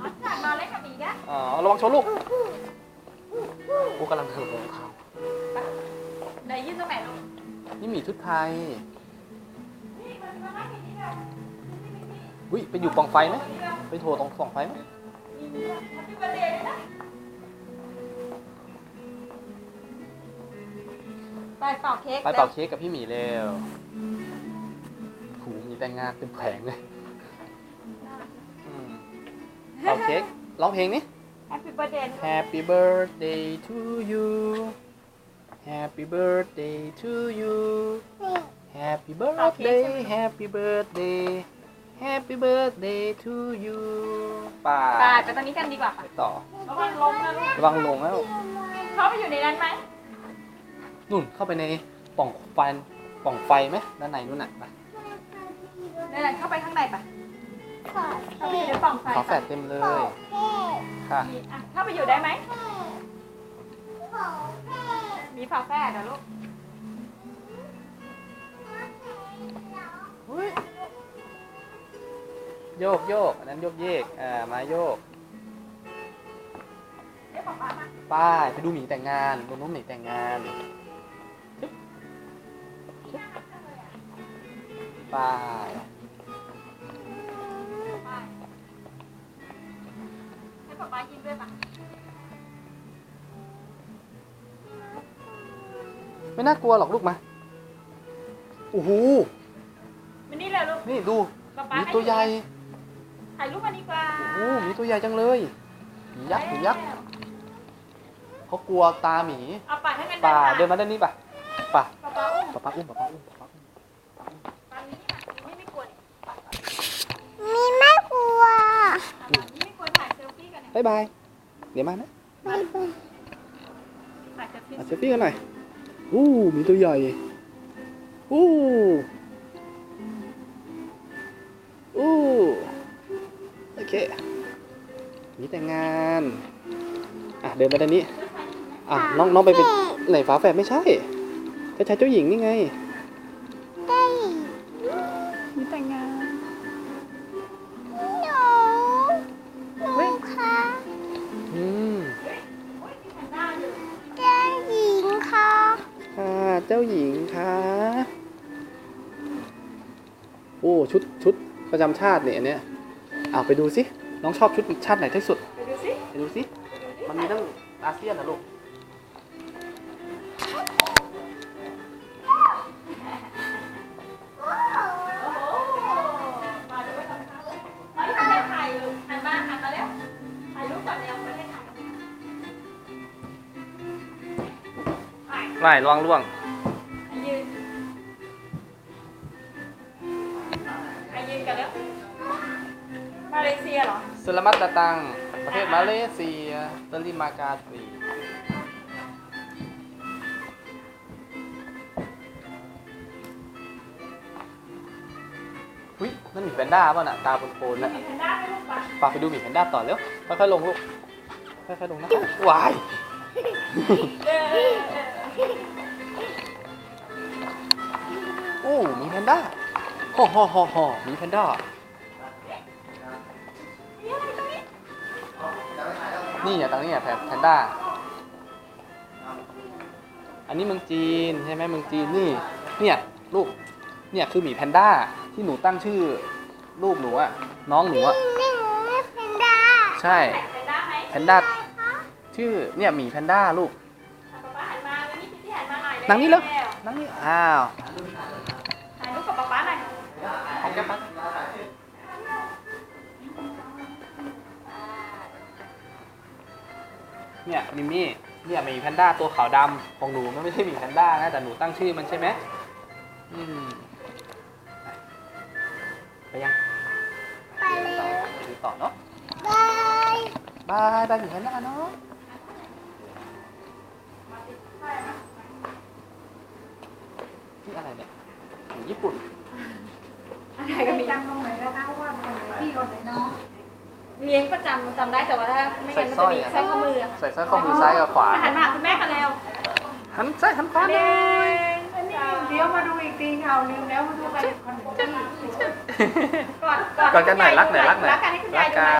อ๋ออยากนอนเล่นกับหมีกันอ๋อระวังชนลูกกูกำลังเถิบของเขาไหนยืนตรงไหนลูกนี่หมีชุดไทยวิไปอยู่ปล่องไฟไหมไปโทรตรงปล่องไฟไหมมีประเด็นเลยนะไปเป่าเค้กไปเป่าเค้กกับพี่หมีเร็วหูมีแต่งงานเป็นแผงเลย เป่าเค้กร้องเพลงนี้แฮปปี้เบิร์ดเดย์ Happy birthday to you Happy birthday to you Happy birthday Happy birthday Happy birthday to you ไป่าไปไปตรงนี้กันดีกว่าค่ะต่อระวังลงนะลูกระวังลงแล้ว เขาไปอยู่ในนั้นไหมนุ่นเข้าไปในปล่องไฟปล่องไฟไหมด้านในนู่นน่ะไป ในนั้นเข้าไปข้างในปะ เข้าไปอยู่ในปล่องไฟขอแฝดเต็มเลย ค่ะมีอะเข้าไปอยู่ได้ไหม มีฝาแฝดเหรอลูกโยกโยกอันนั้นโยกเยกอ่ามาโยก เรียกป๊าป๊ามาป้ายไปดูหมีแต่งงานดูน้องหมีแต่งงานชึบชึบป้าย ป๊าป๊ายิ้มด้วยปะไม่น่ากลัวหรอกลูกมาโอ้โหมันนี่เลยลูกนี่ดูป๊าหป๊ามีให้ตัวใหญ่ถ่ายรูปกันดีกว่าโอ้โหหมีตัวใหญ่จังเลยหมียักษ์หมียักษ์เขากลัวตาหมีเอาป่าให้กันป่าเดิเดินมาด้านนี้ป่ะป่ะป๊าป๊าอุ้มป้าป้าอุ้มป้าป้าอุ้มป้าป้าอุ้ม ตอนนี้นี่ไม่ไม่กลัวนี่ มีไม่กลัว นี่ไม่กลัวถ่ายเซลฟี่กันเนี่ย บ๊ายบาย เดี๋ยวมานะไม่เนายเซลฟี่มาเซลฟี่กันหน่อยอู้มีตัวใหญ่อู้อู้โอเคมีแต่งงาน อะเดินไปด้านนี้ อะน้องน้องไปเป็นไหนฝาแฝดไม่ใช่จ้าชายเจ้าหญิงนี่ไง จ้าหญิงค่ะโอ้ชุดชุดประจำชาติเนี่ยอันเนี้ยอะไปดูสิน้องชอบชุดชาติไหนที่สุด ไปดูสิไปดูสิมันมีตั้งอาเซียนนะลูก ไปไม่ล่วงล่วงให้ยืนให้ยืนกันแล้วมาเลเซียเหรอสลามัตตาตัง ประเทศมาเลเซียตลิมากาตรีหุ้ยนั่นหมีแพนด้าป่ะน่ะ ตาโปนๆน่ะมีแพนด้าไหมลูกปะปาไปดูหมีแพนด้าต่อเร็วค่อยๆลงลูกค่อยๆลงนะคะวาย ด้าฮ่อฮ่อฮ่อฮ่อหมีแพนด้า นี่อะตรงนี้อะแพนด้า อันนี้เมืองจีนใช่ไหมเมืองจีนนี่ เนี่ยลูก เนี่ยคือหมีแพนด้าที่หนูตั้งชื่อลูกหนูอะน้องหนูอะนี่หนูไม่เป็นดาใช่ แพนด้าไหมแพนด้า ชื่อเนี่ยหมีแพนด้าลูก ป๊าป๊าหันมาวันนี้พี่ที่หันมาหน่อยนั่งนี่แล้วนั่งนี่อ้าว เนี่ยมิมี่เนี่ยหมีแพนด้าตัวขาวดำของหนูมันไม่ใช่หมีแพนด้านะแต่หนูตั้งชื่อมันใช่ไหมอืมไปยังไปเลยไปดูต่อเนาะบายบายบายหมีแพนด้าเนาะนี่อะไรเนี่ยของญี่ปุ่น อะไรก็มีจำตรงไหนนะคะว่ามันพี่คนไหนเนาะเลี้ยงประจำจำได้แต่ว่าถ้าไม่งั้นมันจะมีใส่สสร้ร้ออยยข้อมืออะใส่สร้อยข้อมือซ้ายกับขวาหันมาหาคุณแม่กันแล้วหันซ้ายหันขวาหน่อยอันนี้เดี๋ยวมาดูอีกทีข่าวหนึงแล้วมาดูกันคนหนึ่งที่กอดกอดกันหน่อยรักหน่อยรักหน่อยรักกัน